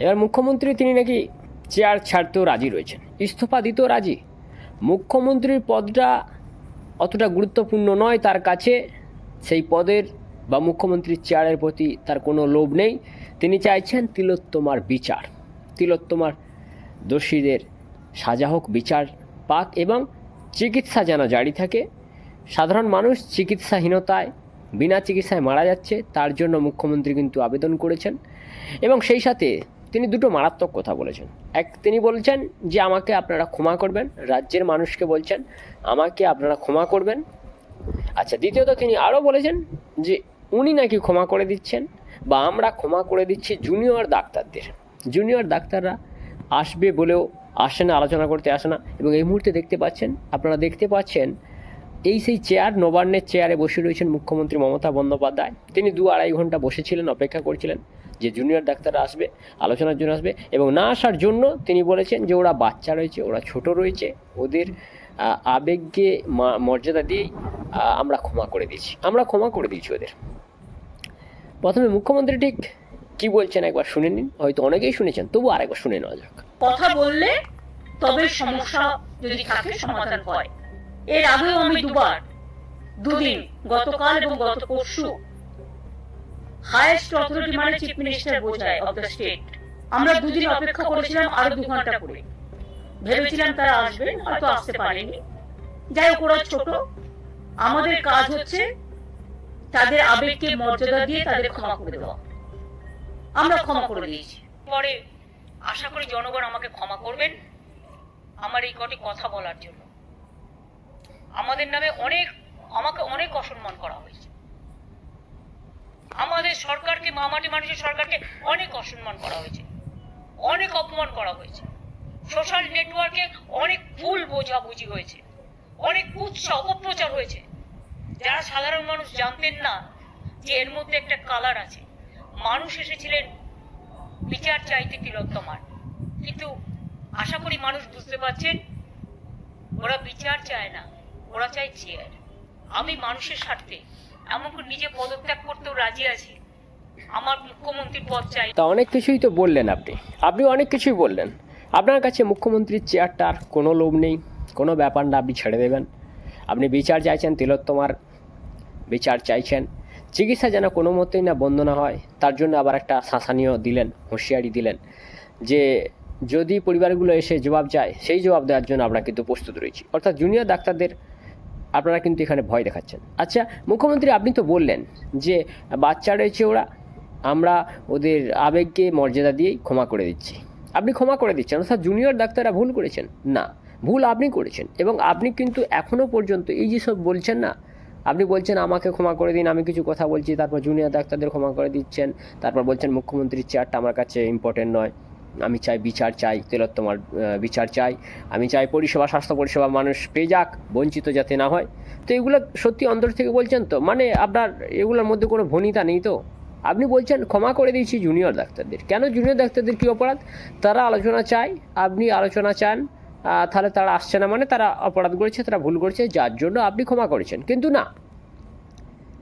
এবার মুখ্যমন্ত্রী তিনি নাকি চেয়ার ছাড়তেও রাজি রয়েছেন। ইস্তফা দিতেও রাজি? মুখ্যমন্ত্রীর পদটা অতটা গুরুত্বপূর্ণ নয়, তার কাছে সেই পদের বা মুখ্যমন্ত্রীর চেয়ারের প্রতি তার কোনো লোভ নেই। তিনি চাইছেন তিলোত্তমার বিচার। তিলোত্তমার দোষীদের সাজা হোক, বিচার পাক এবং চিকিৎসা যেন জারি থাকে। সাধারণ মানুষ চিকিৎসাহীনতায়, বিনা চিকিৎসায় মারা যাচ্ছে, তার জন্য মুখ্যমন্ত্রী কিন্তু আবেদন করেছেন। এবং সেই সাথে তিনি দুটো মারাত্মক কথা বলেছেন। এক, তিনি বলছেন যে আমাকে আপনারা ক্ষমা করবেন, রাজ্যের মানুষকে বলছেন, আমাকে আপনারা ক্ষমা করবেন। আচ্ছা দ্বিতীয়ত তিনি আরও বলেছেন যে উনি নাকি ক্ষমা করে দিচ্ছেন বা আমরা ক্ষমা করে দিচ্ছি জুনিয়র ডাক্তারদের। জুনিয়র ডাক্তাররা আসবে বলেও আসে না, আলোচনা করতে আসে না এবং এই মুহূর্তে দেখতে পাচ্ছেন, আপনারা দেখতে পাচ্ছেন এই সেই চেয়ার, নবান্নের চেয়ারে বসে রয়েছেন মুখ্যমন্ত্রী মমতা বন্দ্যোপাধ্যায়। তিনি দু আড়াই ঘণ্টা বসেছিলেন, অপেক্ষা করছিলেন। যে জুনিয়র ডাক্তাররা আসবে, আলোচনার জন্য আসবে এবং না আসার জন্য তিনি বলেছেন যে ওরা বাচ্চা রয়েছে, ওরা ছোট রয়েছে, ওদের আবেগকে মর্যাদা দিয়েই আমরা ক্ষমা করে দিয়েছি। আমরা ক্ষমা করে দিয়েছি ওদের। প্রথমে মুখ্যমন্ত্রী ঠিক কি বলছেন একবার শুনে নিন, হয়তো অনেকেই শুনেছেন, তবু আরেকবার শুনে নেওয়া যাক। কথা বললে তবে সমস্যা যদি থাকে সমাধান হয়। এর আগেও আমি দুবার, দুদিন, গতকাল এবং গত পরশু হায়েস্ট অথরিটি মানে চিফ মিনিস্টার বোঝায় অফ দ্য স্টেট আমরা দুদিন অপেক্ষা করেছিলাম আরও দু ঘণ্টা করে ভেবেছিলাম তারা আসবে হয়তো আসতে পারেনি। যাই হোক ওরা ছোট। আমাদের কাজ হচ্ছে তাদের আবেগকে মর্যাদা দিয়ে তাদের ক্ষমা করে দেওয়া। আমরা ক্ষমা করে দিয়েছি। পরে আশা করি জনগণ আমাকে ক্ষমা করবেন। আমার এই কটি কথা বলার জন্য। আমাদের নামে অনেক আমাকে অনেক অসম্মান করা হয়েছে। আমাদের সরকারকে, মামাটি মানুষের সরকারকে অনেক অসম্মান করা হয়েছে। অনেক অপমান করা হয়েছে। সোশ্যাল নেটওয়ার্কে অনেক ভুল বোঝাবুঝি হয়েছে। অনেক কুৎসা অপপ্রচার হয়েছে। যারা সাধারণ মানুষ জানতেন না যে এর মধ্যে একটা কালার আছে। মানুষ এসেছিলেন বিচার চাইতে তিলোত্তমার। কিন্তু আশা করি মানুষ বুঝতে পারছেন, ওরা বিচার চায় না, ওরা চায় চেয়ার আমি মানুষের স্বার্থে এমনকি নিজে পদত্যাগ করতেও রাজি আছি। আমার মুখ্যমন্ত্রীর পদ চাই। তা অনেক কিছুই তো বললেন আপনি। আপনি অনেক কিছুই বললেন। আপনার কাছে মুখ্যমন্ত্রীর চেয়ারটার কোনো লোভ নেই, কোনো ব্যাপার না, আপনি ছেড়ে দেবেন। আপনি বিচার চাইছেন, তিলোত্তমার বিচার চাইছেন। চিকিৎসা যেন কোনো মতেই না বন্ধ না হয়, তার জন্য আবার একটা শাসানীয় দিলেন, হুঁশিয়ারি দিলেন যে যদি পরিবারগুলো এসে জবাব চায়, সেই জবাব দেওয়ার জন্য আমরা কিন্তু প্রস্তুত রয়েছি। অর্থাৎ জুনিয়র ডাক্তারদের আপনারা কিন্তু এখানে ভয় দেখাচ্ছেন। আচ্ছা মুখ্যমন্ত্রী আপনি তো বললেন যে বাচ্চা রয়েছে ওরা, আমরা ওদের আবেগকে, মর্যাদা দিয়েই ক্ষমা করে দিচ্ছি। আপনি ক্ষমা করে দিচ্ছেন, অর্থাৎ জুনিয়র ডাক্তাররা ভুল করেছেন। না, ভুল আপনি করেছেন এবং আপনি কিন্তু এখনও পর্যন্ত এই যে সব বলছেন না, আপনি বলছেন আমাকে ক্ষমা করে দিন, আমি কিছু কথা বলছি, তারপর জুনিয়র ডাক্তারদের ক্ষমা করে দিচ্ছেন, তারপর বলছেন মুখ্যমন্ত্রীর চেয়ারটা আমার কাছে ইম্পর্টেন্ট নয়। আমি চাই, বিচার চাই, তেলোত্তমার বিচার চাই। আমি চাই পরিষেবা, স্বাস্থ্য পরিষেবা মানুষ পেয়ে যাক, বঞ্চিত যাতে না হয়। তো এগুলো সত্যি অন্তর থেকে বলছেন তো? মানে আপনার এগুলোর মধ্যে কোনো ভনিতা নেই তো? আপনি বলছেন, ক্ষমা করে দিয়েছি জুনিয়র ডাক্তারদের। কেন জুনিয়র ডাক্তারদের কী অপরাধ? তারা আলোচনা চায়, আপনি আলোচনা চান তাহলে তারা আসছে না মানে তারা অপরাধ করেছে, তারা ভুল করেছে, যার জন্য আপনি ক্ষমা করেছেন। কিন্তু না,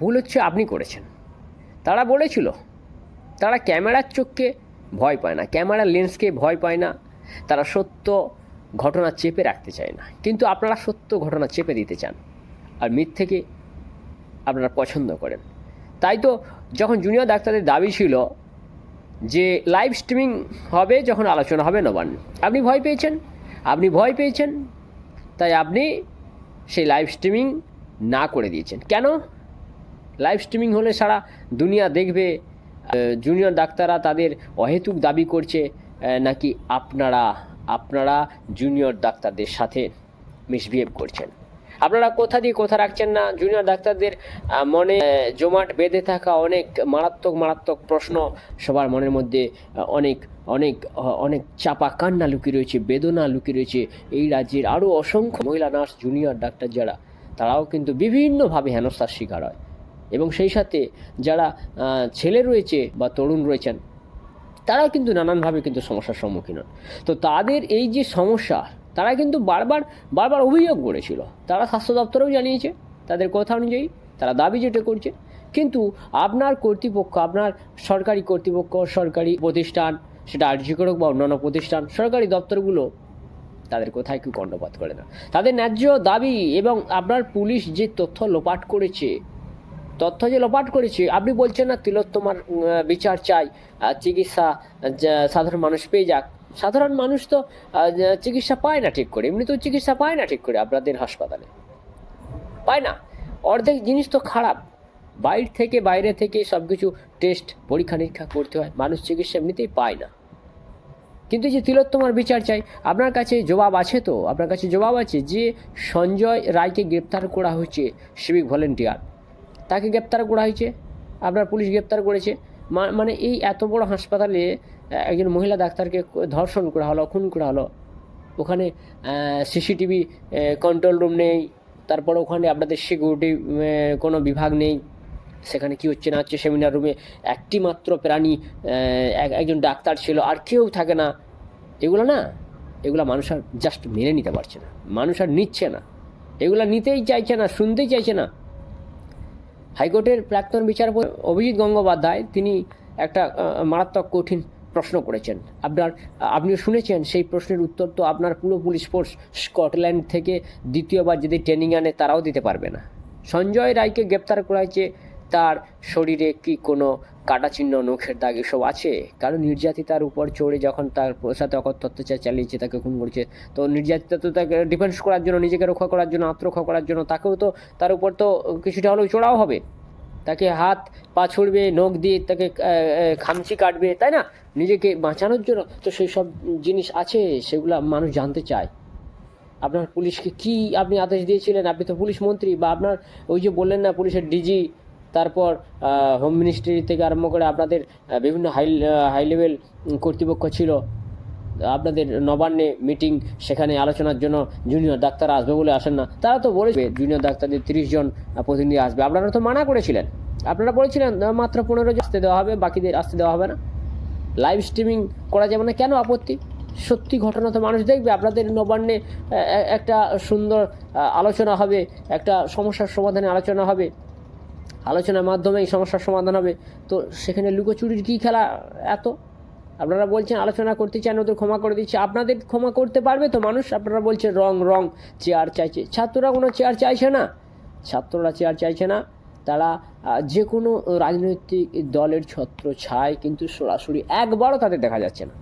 ভুল হচ্ছে আপনি করেছেন। তারা বলেছিল, তারা ক্যামেরার চোখকে ভয় পায় না। ক্যামেরার লেন্সকে ভয় পায় না। তারা সত্য ঘটনা চেপে রাখতে চায় না। কিন্তু আপনারা সত্য ঘটনা চেপে দিতে চান আর মিথ্যেকে আপনারা পছন্দ করেন। তাই তো যখন জুনিয়র ডাক্তারদের দাবি ছিল যে লাইভ স্ট্রিমিং হবে, যখন আলোচনা হবে, নবান্ন। আপনি ভয় পেয়েছেন? আপনি ভয় পেয়েছেন? তাই আপনি সেই লাইভ স্ট্রিমিং না করে দিয়েছেন। কেন? লাইভ স্ট্রিমিং হলে সারা দুনিয়া দেখবে জুনিয়র ডাক্তাররা তাদের অহেতুক দাবি করছে নাকি আপনারা আপনারা জুনিয়র ডাক্তারদের সাথে মিসবিহেভ করছেন? আপনারা কোথা দিয়ে কোথা রাখছেন না? জুনিয়র ডাক্তারদের মনে জমাট বেঁধে থাকা অনেক মারাত্মক মারাত্মক প্রশ্ন সবার মনের মধ্যে অনেক অনেক অনেক চাপা কান্না লুকিয়ে রয়েছে, বেদনা লুকিয়ে রয়েছে। এই রাজ্যের আরও অসংখ্য মহিলা নার্স জুনিয়র ডাক্তার যারা, তারাও কিন্তু বিভিন্নভাবে হেনস্থার শিকার হয়। এবং সেই সাথে যারা ছেলে রয়েছে বা তরুণ রয়েছেন, তারাও কিন্তু নানানভাবে কিন্তু সমস্যার সম্মুখীন হন। তো তাদের এই যে সমস্যা, তারা কিন্তু বারবার বারবার অভিযোগ করেছিল। তারা স্বাস্থ্য দপ্তরেও জানিয়েছে তাদের কথা অনুযায়ী, তারা দাবি যেটা করছে। কিন্তু আপনার কর্তৃপক্ষ, আপনার সরকারি কর্তৃপক্ষ, সরকারি প্রতিষ্ঠান, সেটা আর্জি হোক বা অন্যান্য প্রতিষ্ঠান, সরকারি দপ্তরগুলো তাদের কোথায় কেউ কর্ণপাত করে না। তাদের ন্যায্য দাবি এবং আপনার পুলিশ যে তথ্য লোপাট করেছে তথ্য যে লোপাট করেছে, আপনি বলছেন না তিলোত্তমার বিচার চাই চিকিৎসা সাধারণ মানুষ পেয়ে যাক। সাধারণ মানুষ তো চিকিৎসা পায় না ঠিক করে এমনি তো চিকিৎসা পায় না ঠিক করে আপনাদের হাসপাতালে। পায় না। অর্ধেক জিনিস তো খারাপ। বাইরে থেকে বাইরে থেকে সব কিছু টেস্ট, পরীক্ষা নিরীক্ষা করতে হয়, মানুষ চিকিৎসা এমনিতেই পায় না। কিন্তু যে তিলোত্তমার বিচার চাই, আপনার কাছে জবাব আছে তো? আপনার কাছে জবাব আছে যে সঞ্জয় রায়কে গ্রেপ্তার করা হয়েছে সিভিক ভলেন্টিয়ার তাকে গ্রেপ্তার করা হয়েছে, আপনার পুলিশ গ্রেপ্তার করেছে। মানে এই এত বড় হাসপাতালে একজন মহিলা ডাক্তারকে ধর্ষণ করা হলো, খুন করা হলো। ওখানে সিসিটিভি কন্ট্রোল রুম নেই, তারপর ওখানে আপনাদের সিকিউরিটি কোনো বিভাগ নেই। সেখানে কি হচ্ছে না হচ্ছে সেমিনার রুমে একটি মাত্র প্রাণী এক- একজন ডাক্তার ছিল, আর কেউ থাকে না। এগুলো না, এগুলো মানুষ আর জাস্ট মেনে নিতে পারছে না, মানুষ আর নিচ্ছে না। এগুলো নিতেই চাইছে না, শুনতেই চাইছে না। হাইকোর্টের প্রাক্তন বিচারপতি অভিজিৎ গঙ্গোপাধ্যায় তিনি একটা মারাত্মক কঠিন প্রশ্ন করেছেন। আপনার, আপনিও শুনেছেন সেই প্রশ্নের উত্তর তো আপনার পুরো পুলিশ ফোর্স স্কটল্যান্ড থেকে দ্বিতীয়বার যদি ট্রেনিং আনে তারাও দিতে পারবে না। সঞ্জয় রায়কে গ্রেপ্তার করা হয়েছে তার শরীরে কি কোনো কাটা চিহ্ন নখের দাগ এসব আছে? কারণ নির্যাতিতার উপর চড়ে যখন তার সাথে অকথ্য অত্যাচার চালিয়েছে তাকে খুন করেছে, তো নির্যাতিতা তো তাকে ডিফেন্স করার জন্য, নিজেকে রক্ষা করার জন্য, আত্মরক্ষা করার জন্য তাকেও তো তার উপর তো কিছুটা হলেও চড়াও হবে। তাকে হাত পা ছুড়বে, নখ দিয়ে তাকে খামচি কাটবে, তাই না? নিজেকে বাঁচানোর জন্য তো সেই সব জিনিস আছে, সেগুলো মানুষ জানতে চায়। আপনার পুলিশকে কি আপনি আদেশ দিয়েছিলেন? আপনি তো পুলিশ মন্ত্রী বা আপনার ওই যে বললেন না, পুলিশের ডিজি তারপর হোম মিনিস্ট্রি থেকে আরম্ভ করে আপনাদের বিভিন্ন হাই হাই লেভেল কর্তৃপক্ষ ছিল। আপনাদের নবান্নে মিটিং সেখানে আলোচনার জন্য জুনিয়র ডাক্তার আসবে বলে আসেন না। তারা তো বলেছে জুনিয়র ডাক্তারদের তিরিশ জন প্রতিনিধি আসবে। আপনারা তো মানা করেছিলেন। আপনারা বলেছিলেন মাত্র পনেরো জন আসতে দেওয়া হবে, বাকিদের আসতে দেওয়া হবে না। লাইভ স্ট্রিমিং করা যাবে না। কেন আপত্তি? সত্যি ঘটনা তো মানুষ দেখবে। আপনাদের নবান্নে একটা সুন্দর আলোচনা হবে, একটা সমস্যার সমাধানে আলোচনা হবে। আলোচনার মাধ্যমে এই সমস্যার সমাধান হবে। তো সেখানে লুকোচুরির কী খেলা এত? আপনারা বলছেন আলোচনা করতে চান, ওদের ক্ষমা করে দিচ্ছে। আপনাদের ক্ষমা করতে পারবে তো মানুষ? আপনারা বলছেন রং রং, চেয়ার চাইছে। ছাত্ররা কোনো চেয়ার চাইছে না। ছাত্ররা চেয়ার চাইছে না। তারা যে কোনো রাজনৈতিক দলের ছত্র ছায়, কিন্তু সরাসরি একবারও তাদের দেখা যাচ্ছে না।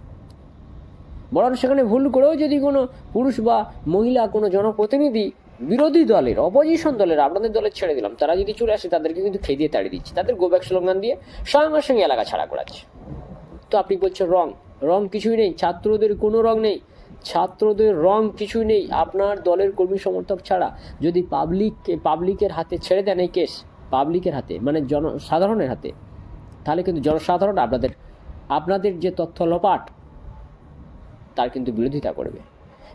বরং সেখানে ভুল করেও যদি কোনো পুরুষ বা মহিলা, কোনো জনপ্রতিনিধি বিরোধী দলের অপোজিশন দলের, আপনাদের দলের ছেড়ে দিলাম। তারা যদি চলে আসে, তাদেরকে কিন্তু খেয়ে দিয়ে তাড়িয়ে দিচ্ছে। তাদের গোব্যাক স্লোগান দিয়ে সঙ্গে সঙ্গে এলাকা ছাড়া করাচ্ছে। তো আপনি বলছেন রং। রং কিছুই নেই। ছাত্রদের কোনো রং নেই। ছাত্রদের রং কিছুই নেই। আপনার দলের কর্মী সমর্থক ছাড়া যদি পাবলিক পাবলিকের হাতে ছেড়ে দেন এই কেস পাবলিকের হাতে মানে জনসাধারণের হাতে, তাহলে কিন্তু জনসাধারণ আপনাদের আপনাদের যে তথ্য লপাট, তার কিন্তু বিরোধিতা করবে।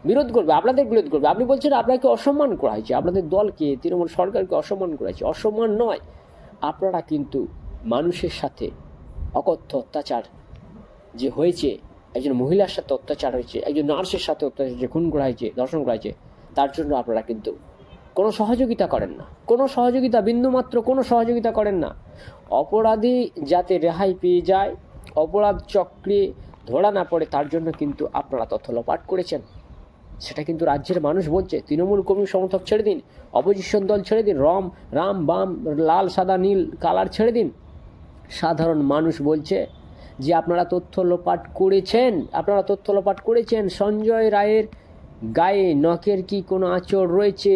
বিরোধ করবে, আপনাদের বিরোধ করবে। আপনি বলছেন আপনাকে অসম্মান করা হয়েছে আপনাদের দলকে, তৃণমূল সরকারকে অসম্মান করা হয়েছে অসম্মান নয়, আপনারা কিন্তু মানুষের সাথে অকথ্য অত্যাচার যে হয়েছে, একজন মহিলার সাথে অত্যাচার হয়েছে, একজন নার্সের সাথে অত্যাচার যে খুন করা হয়েছে দর্শন করা হয়েছে তার জন্য আপনারা কিন্তু কোনো সহযোগিতা করেন না। কোনো সহযোগিতা, বিন্দুমাত্র কোনো সহযোগিতা করেন না। অপরাধী যাতে রেহাই পেয়ে যায়, অপরাধ চক্রে ধরা না পড়ে, তার জন্য কিন্তু আপনারা তথ্য লোপাট করেছেন। সেটা কিন্তু রাজ্যের মানুষ বলছে। তৃণমূল কর্মী সমর্থক ছেড়ে দিন, অপোজিশন দল ছেড়ে দিন, রম, রাম, বাম, লাল, সাদা, নীল, কালার ছেড়ে দিন। সাধারণ মানুষ বলছে যে, আপনারা তথ্য লোপাট করেছেন, আপনারা তথ্য লোপাট করেছেন, সঞ্জয় রায়ের গায়ে নখের কি কোনো আঁচড় রয়েছে?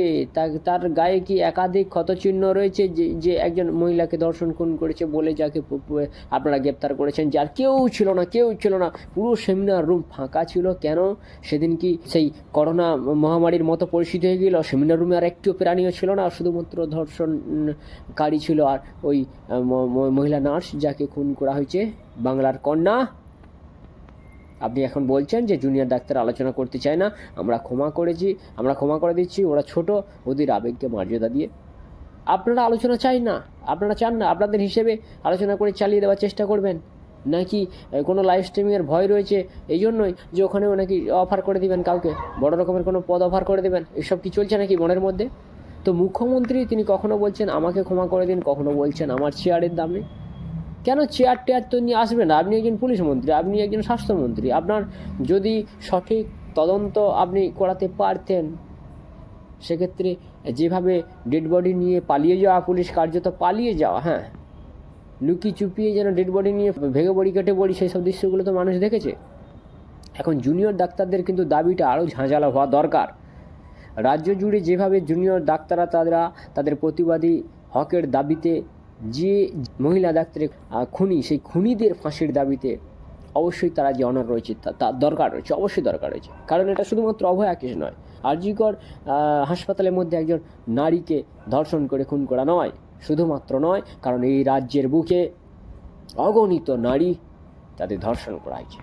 তার গায়ে কি একাধিক ক্ষতচিহ্ন রয়েছে? যে যে একজন মহিলাকে দর্শন খুন করেছে বলে যাকে আপনারা গ্রেপ্তার করেছেন, যার কেউ ছিল না, কেউ ছিল না, পুরো সেমিনার রুম ফাঁকা ছিল। কেন? সেদিন কি সেই করোনা মহামারীর মতো পরিস্থিতি হয়ে গেল? সেমিনার রুমে আর একটিও প্রাণীও ছিল না, শুধুমাত্র ধর্ষণকারী ছিল আর ওই মহিলা নার্স যাকে খুন করা হয়েছে, বাংলার কন্যা। আপনি এখন বলছেন যে জুনিয়র ডাক্তার আলোচনা করতে চায় না, আমরা ক্ষমা করেছি, আমরা ক্ষমা করে দিচ্ছি, ওরা ছোট, ওদের আবেগকে মর্যাদা দিয়ে। আপনারা আলোচনা চাই না, আপনারা চান না, আপনাদের হিসেবে আলোচনা করে চালিয়ে দেওয়ার চেষ্টা করবেন। নাকি কোনো লাইভ স্ট্রিমিংয়ের ভয় রয়েছে এই জন্যই যে ওখানেও নাকি অফার করে দিবেন কাউকে, বড় রকমের কোনো পদ অফার করে দেবেন, এসব কি চলছে নাকি মনের মধ্যে? তো মুখ্যমন্ত্রী তিনি কখনো বলছেন, আমাকে ক্ষমা করে দিন, কখনো বলছেন আমার চেয়ারের দামে। কেন চেয়ার টেয়ার তো নিয়ে আসবে না? আপনি একজন পুলিশ মন্ত্রী, আপনি একজন স্বাস্থ্যমন্ত্রী। আপনার যদি সঠিক তদন্ত আপনি করাতে পারতেন, সেক্ষেত্রে যেভাবে ডেড বডি নিয়ে পালিয়ে যাওয়া, পুলিশ কার্যত পালিয়ে যাওয়া হ্যাঁ লুকি চুপিয়ে যেন ডেড বডি নিয়ে ভেঙে বড়ি কেটে বড়ি, সেই সব দৃশ্যগুলো তো মানুষ দেখেছে। এখন জুনিয়র ডাক্তারদের কিন্তু দাবিটা আরও ঝাঁঝালো হওয়া দরকার। রাজ্য জুড়ে যেভাবে জুনিয়র ডাক্তাররা তারা, তাদের প্রতিবাদী হকের দাবিতে যে মহিলা ডাক্তারের খুনি, সেই খুনিদের ফাঁসির দাবিতে অবশ্যই তারা যে অনর রয়েছে, তা তার দরকার রয়েছে, অবশ্যই দরকার রয়েছে। কারণ এটা শুধুমাত্র অভয়া কেস নয়, আরজিকর হাসপাতালের মধ্যে একজন নারীকে ধর্ষণ করে, খুন করা নয়, শুধুমাত্র নয়, কারণ এই রাজ্যের বুকে অগণিত নারী তাদের ধর্ষণ করা হয়েছে,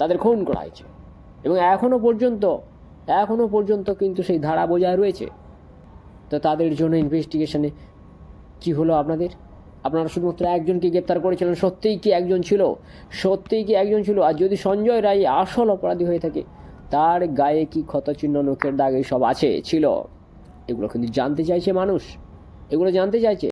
তাদের খুন করা হয়েছে। এবং এখনও পর্যন্ত এখনও পর্যন্ত কিন্তু সেই ধারা বজায় রয়েছে। তো তাদের জন্য ইনভেস্টিগেশনে কি হলো আপনাদের? আপনারা শুধুমাত্র একজনকে গ্রেপ্তার করেছিলেন, সত্যিই কি একজন ছিল? সত্যিই কি একজন ছিল? আর যদি সঞ্জয় রায় আসল অপরাধী হয়ে থাকে, তার গায়ে কি ক্ষতচিহ্ন নখের দাগ সব আছে, ছিল? এগুলো কিন্তু জানতে চাইছে মানুষ। এগুলো জানতে চাইছে।